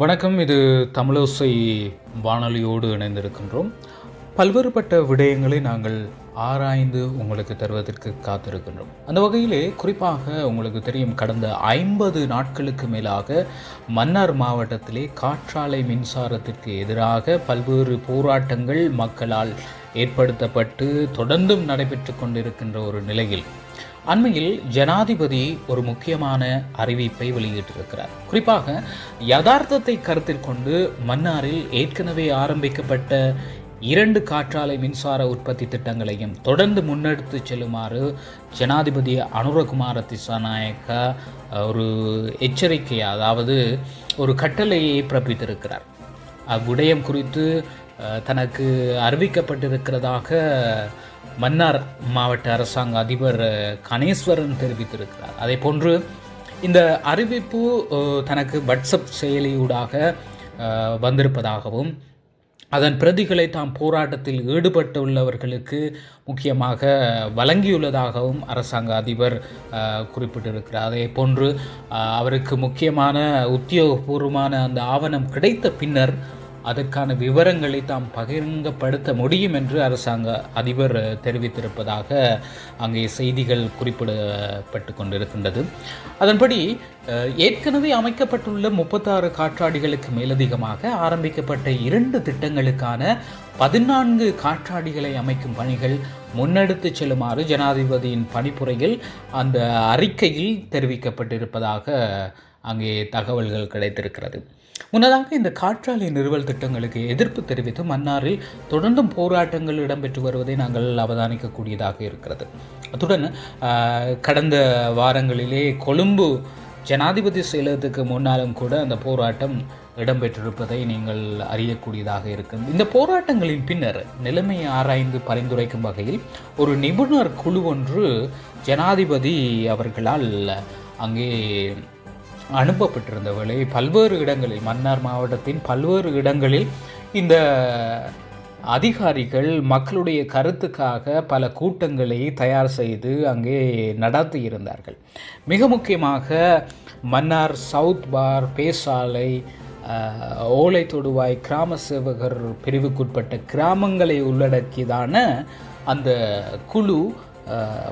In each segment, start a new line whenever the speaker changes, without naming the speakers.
வணக்கம். இது தமிழோசை வானொலியோடு இணைந்திருக்கின்றோம். பல்வேறுபட்ட விடயங்களை நாங்கள் ஆராய்ந்து உங்களுக்கு தருவதற்கு காத்திருக்கின்றோம். அந்த வகையிலே குறிப்பாக உங்களுக்கு தெரியும் கடந்த ஐம்பது நாட்களுக்கு மேலாக மன்னார் மாவட்டத்திலே காற்றாலை மின்சாரத்திற்கு எதிராக பல்வேறு போராட்டங்கள் மக்களால் ஏற்படுத்தப்பட்டு தொடர்ந்தும் நடைபெற்று கொண்டிருக்கின்ற ஒரு நிலையில் அண்மையில் ஜனாதிபதி ஒரு முக்கியமான அறிவிப்பை வெளியிட்டிருக்கிறார். குறிப்பாக யதார்த்தத்தை கருத்தில் கொண்டு மன்னாரில் ஏற்கனவே ஆரம்பிக்கப்பட்ட இரண்டு காற்றாலை மின்சார உற்பத்தி திட்டங்களையும் தொடர்ந்து முன்னெடுத்து செல்லுமாறு ஜனாதிபதி அனுரகுமார திசாநாயக்க ஒரு எச்சரிக்கை அதாவது ஒரு கட்டளையை பிறப்பித்திருக்கிறார். அவ்விடயம் குறித்து தனக்கு அறிவிக்கப்பட்டிருக்கிறதாக மன்னார் மாவட்ட அரசாங்க அதிபர் கணேஸ்வரன் தெரிவித்திருக்கிறார். அதே போன்று இந்த அறிவிப்பு தனக்கு வாட்ஸ்அப் செயலியூடாக வந்திருப்பதாகவும் அதன் பிரதிகளை தாம் போராட்டத்தில் ஈடுபட்டுள்ளவர்களுக்கு முக்கியமாக வழங்கியுள்ளதாகவும் அரசாங்க அதிபர் குறிப்பிட்டிருக்கிறார். அதே போன்று அவருக்கு முக்கியமான உத்தியோகபூர்வமான அந்த ஆவணம் கிடைத்த பின்னர் அதற்கான விவரங்களை தாம் பகிரங்கப்படுத்த முடியும் என்று அரசாங்க அதிபர் தெரிவித்திருப்பதாக அங்கே செய்திகள் குறிப்பிடப்பட்டு கொண்டிருக்கின்றது. அதன்படி ஏற்கனவே அமைக்கப்பட்டுள்ள முப்பத்தாறு காற்றாடிகளுக்கு மேலதிகமாக ஆரம்பிக்கப்பட்ட இரண்டு திட்டங்களுக்கான பதினான்கு காற்றாடிகளை அமைக்கும் பணிகள் முன்னெடுத்து செல்லுமாறு ஜனாதிபதியின் பணிப்புரையில் அந்த அறிக்கையில் தெரிவிக்கப்பட்டிருப்பதாக அங்கே தகவல்கள் கிடைத்திருக்கிறது. முன்னதாக இந்த காற்றாலை நிறுவல் திட்டங்களுக்கு எதிர்ப்பு தெரிவித்து மன்னாரில் தொடர்ந்தும் போராட்டங்கள் இடம்பெற்று வருவதை நாங்கள் அவதானிக்கக்கூடியதாக இருக்கிறது. அத்துடன் ஆஹ், கடந்த வாரங்களிலே கொழும்பு ஜனாதிபதி செயலகத்துக்கு முன்னாலும் கூட அந்த போராட்டம் இடம்பெற்றிருப்பதை நீங்கள் அறியக்கூடியதாக இருக்கும். இந்த போராட்டங்களின் பின்னர் நிலைமையை ஆராய்ந்து பரிந்துரைக்கும் வகையில் ஒரு நிபுணர் குழு ஒன்று ஜனாதிபதி அவர்களால் அங்கே அனுப்பப்பட்டிருந்தவரை பல்வேறு இடங்களில் மன்னார் மாவட்டத்தின் பல்வேறு இடங்களில் இந்த அதிகாரிகள் மக்களுடைய கருத்துக்காக பல கூட்டங்களை தயார் செய்து அங்கே நடத்தியிருந்தார்கள் மிக முக்கியமாக மன்னார் சவுத் பார் பேசாலை ஓலை தொடுவாய் கிராம சேவகர் பிரிவுக்குட்பட்ட கிராமங்களை உள்ளடக்கியதான அந்த குழு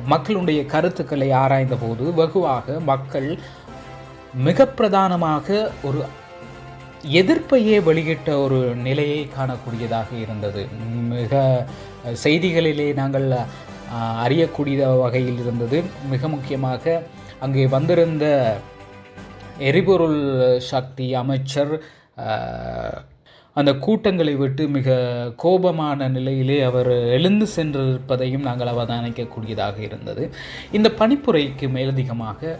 மக்களுடைய கருத்துக்களை ஆராய்ந்தபோது வெகுவாக மக்கள் மிக பிரதானமாக ஒரு எதிர்ப்பையே வெளியிட்ட ஒரு நிலையை காணக்கூடியதாக இருந்தது. மிக செய்திகளிலே நாங்கள் அறியக்கூடிய வகையில் இருந்தது. மிக முக்கியமாக அங்கே வந்திருந்த எரிபொருள் சக்தி அமைச்சர் அந்த கூட்டங்களை விட்டு மிக கோபமான நிலையிலே அவர் எழுந்து சென்றிருப்பதையும் நாங்கள் அவதானிக்கக்கூடியதாக இருந்தது. இந்த பணிப்புரைக்கு மேலதிகமாக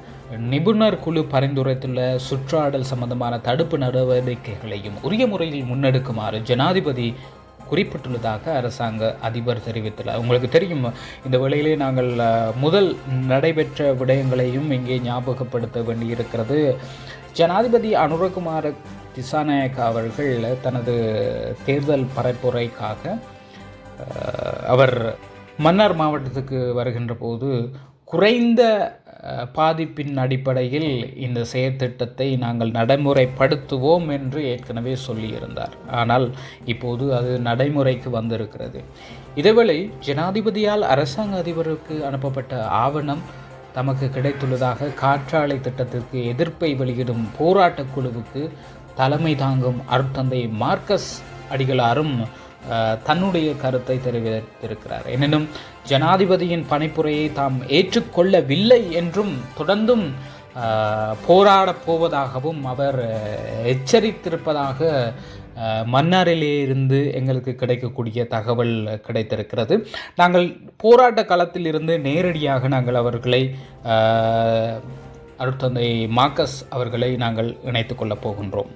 நிபுணர் குழு பரிந்துரைத்துள்ள சுற்றாடல் சம்பந்தமான தடுப்பு நடவடிக்கைகளையும் உரிய முறையில் முன்னெடுக்குமாறு ஜனாதிபதி குறிப்பிட்டுள்ளதாக அரசாங்க அதிபர் தெரிவித்துள்ளார். உங்களுக்கு தெரியும் இந்த வேளையிலே நாங்கள் முதல் நடைபெற்ற விடயங்களையும் இங்கே ஞாபகப்படுத்த வேண்டியிருக்கிறது. ஜனாதிபதி அனுரகுமார திசாநாயக் அவர்கள் தனது தேர்தல் பரப்புரைக்காக அவர் மன்னார் மாவட்டத்துக்கு வருகின்ற போது குறைந்த பாதிப்பின் அடிப்படையில் இந்த செயற்திட்டத்தை நாங்கள் நடைமுறைப்படுத்துவோம் என்று ஏற்கனவே சொல்லியிருந்தார். ஆனால் இப்போது அது நடைமுறைக்கு வந்திருக்கிறது. இதேவேளை ஜனாதிபதியால் அரசாங்க அதிபருக்கு அனுப்பப்பட்ட ஆவணம் தமக்கு கிடைத்துள்ளதாக காற்றாலை திட்டத்திற்கு எதிர்ப்பை வெளியிடும் போராட்டக் குழுவுக்கு தலைமை தாங்கும் அருட்தந்தை மார்க்கஸ் அடிகளாரும் தன்னுடைய கருத்தை தெரிவித்திருக்கிறார். எனினும் ஜனாதிபதியின் பணிப்புரையை தாம் ஏற்றுக்கொள்ளவில்லை என்றும் தொடர்ந்தும் போராடப் போவதாகவும் அவர் எச்சரித்திருப்பதாக அஹ், மன்னாரிலே இருந்து எங்களுக்கு கிடைக்கக்கூடிய தகவல் கிடைத்திருக்கிறது. நாங்கள் போராட்ட களத்தில் இருந்து நேரடியாக நாங்கள் அவர்களை அஹ், அருட்தந்தை மார்க்கஸ் அவர்களை நாங்கள் இணைத்து கொள்ளப் போகின்றோம்.